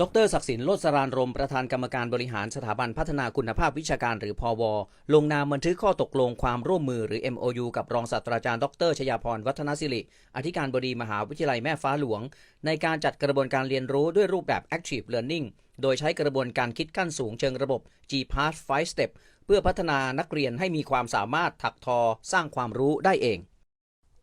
ดรศักดิ์สินโลดสรานรมประธานกรรมการบริหารสถาบันพัฒนาคุณภาพวิชาการหรือพอวลงนามบันทึกข้อตกลงความร่วมมือหรือ MOU กับรองศาสตราจารย์ดรชยาพรวัฒนศิริ อธิการบดีมหาวิทยาลัยแม่ฟ้าหลวง ในการจัดกระบวนการเรียนรู้ด้วยรูปแบบ Active Learning โดยใช้กระบวนการคิดขั้นสูงเชิงระบบ G-Path 5 Step เพื่อพัฒนานักเรียนให้มีความสามารถถักทอ สร้างความรู้ได้เอง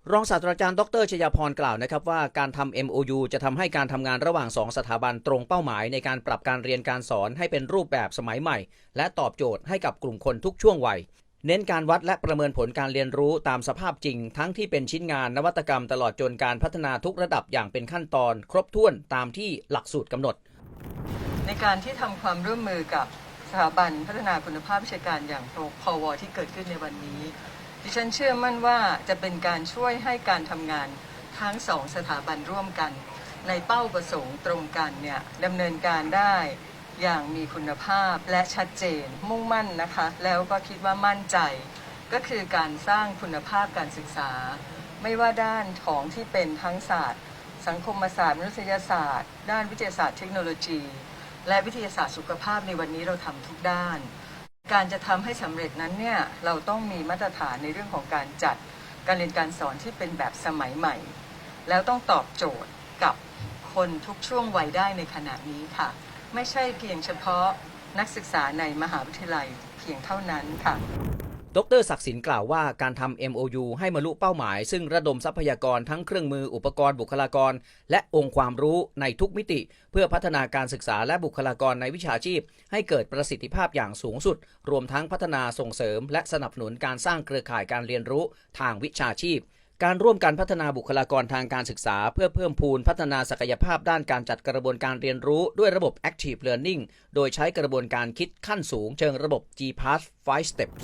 รองศาสตราจารย์ดรชยาพรกล่าวนะครับว่าการทำ MOU จะทำให้การทำงานระหว่าง 2 สถาบันตรงเป้าหมายในการปรับการเรียนการสอนให้เป็นรูปแบบสมัยใหม่ และตอบโจทย์ให้กับกลุ่มคนทุกช่วงวัย เน้นการวัดและประเมินผลการเรียนรู้ตามสภาพจริง ทั้งที่เป็นชิ้นงานนวัตกรรมตลอดจนการพัฒนาทุกระดับอย่างเป็นขั้นตอน ครบถ้วนตามที่หลักสูตรกำหนด ในการที่ทำความร่วมมือกับสถาบันพัฒนาคุณภาพวิชาการอย่างพอวที่เกิดขึ้นในวันนี้ ดิฉันเชื่อมั่นว่าจะเป็นการช่วยให้การทำงานทั้งสองสถาบันร่วมกัน ในเป้าประสงค์ตรงกันเนี่ยดำเนินการได้อย่างมีคุณภาพและชัดเจนมุ่งมั่นนะคะ แล้วก็คิดว่ามั่นใจ ก็คือการสร้างคุณภาพการศึกษา ไม่ว่าด้านของที่เป็นทั้งศาสตร์ สังคมศาสตร์มนุษยศาสตร์ ด้านวิทยาศาสตร์เทคโนโลยี และวิทยาศาสตร์สุขภาพในวันนี้เราทำทุกด้าน การจะทำให้สำเร็จนั้นเนี่ยเราต้องมีมาตรฐานในเรื่องของการจัดการเรียนการสอนที่เป็นแบบสมัยใหม่ แล้วต้องตอบโจทย์กับคนทุกช่วงวัยได้ในขณะนี้ค่ะ ไม่ใช่เพียงเฉพาะนักศึกษาในมหาวิทยาลัยเพียงเท่านั้นค่ะ ดรศักดิ์สินกล่าวว่าการทำ MOU ให้บรรลุเป้าหมาย ซึ่งระดมทรัพยากรทั้งเครื่องมืออุปกรณ์บุคลากร และองค์ความรู้ในทุกมิติ เพื่อพัฒนาการศึกษาและบุคลากรในวิชาชีพ ให้เกิดประสิทธิภาพอย่างสูงสุด รวมทั้งพัฒนาส่งเสริม และสนับสนุนการสร้างเครือข่ายการเรียนรู้ทางวิชาชีพการร่วมกันพัฒนาบุคลากรทางการศึกษา เพื่อเพิ่มพูนพัฒนาศักยภาพด้านการจัดกระบวนการเรียนรู้ด้วยระบบ Active Learning โดยใช้กระบวนการคิดขั้นสูงเชิงระบบ G-Path 5 Steps